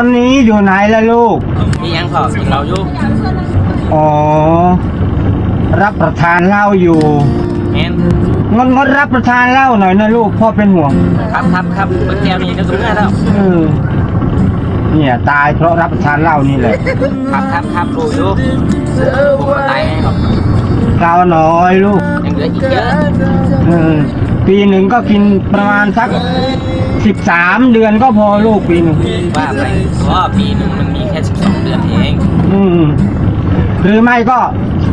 ตอนนี้อยู่ไหนล่ะลูก มียังพอกินเราอยู่อ๋อ รับประทานเหล้าอยู่แมนงดงดรับประทานเหล้าหน่อยนะลูกพ่อเป็นห่วงครับครับครับเปิดแก้วนี่ก็ถึงแล้วเออเนี่ยตายเพราะรับประทานเหล้านี่แหละครับครับครับรู้อยู่ผมก็ตายไงครับเราน้อยลูกยังเห ลืออีกเยอะเออปีหนึ่งก็กินประมาณสักสิบสามเดือนก็พอลูกปีหนึ่งว่าไปเพราะว่าปีหนึ่งมันมีแค่12เดือนเองอืมหรือไม่ก็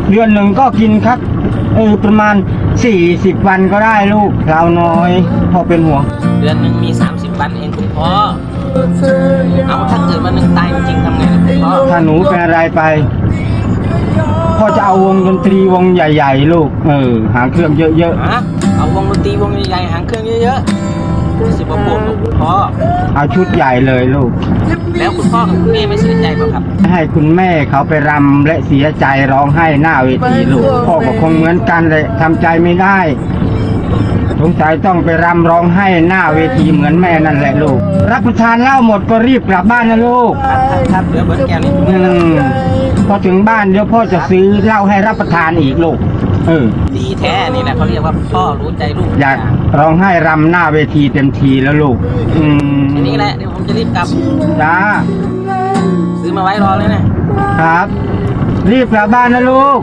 เดือนหนึ่งก็กินครับเออประมาณสี่สิบวันก็ได้ลูกเราน้อยพ่อเป็นห่วงเดือนหนึ่งมี30วันเองคุณพ่อเอาถ้าเกิดวันหนึ่งตายจริงๆทำไงล่ะคุณพ่อถ้าหนูเป็นอะไรไปพ่อจะ เอาวงดนตรีวงใหญ่ ๆ ลูก เออ หาเครื่องเยอะฮะเอาวงดนตรีวงใหญ่ๆหางเครื่องเยอะๆสิบกว่าปวดกับคุณพ่อ ๆ เอาชุดใหญ่เลยลูก แล้วคุณพ่อกับคุณแม่ไม่เสียใจเปล่าครับ ให้คุณแม่เขาไปรำและเสียใจร้องไห้หน้าเวทีลูกพ่อก็คงเหมือนกันเลยทำใจไม่ได้ สงสัยต้องไปรำร้องไห้หน้าเวทีเหมือนแม่นั่นแหละลูก รับประทานเหล้าหมดก็รีบกลับบ้านนะลูก ครับครับครับเหลือเบิร์ดแก้วนี่อืม พอถึงบ้านเดี๋ยวพ่อจะซื้อเหล้าให้รับประทานอีกลูก เออ ดีแท้นี่แหละเขาเรียกว่าพ่อรู้ใจลูกอยากร้องไห้รำหน้าเวทีเต็มทีแล้วลูก อืมทีนี้แหละเดี๋ยวผมจะรีบกลับ จ้าซื้อมาไว้รอเลยนะครับ รีบกลับบ้านนะลูก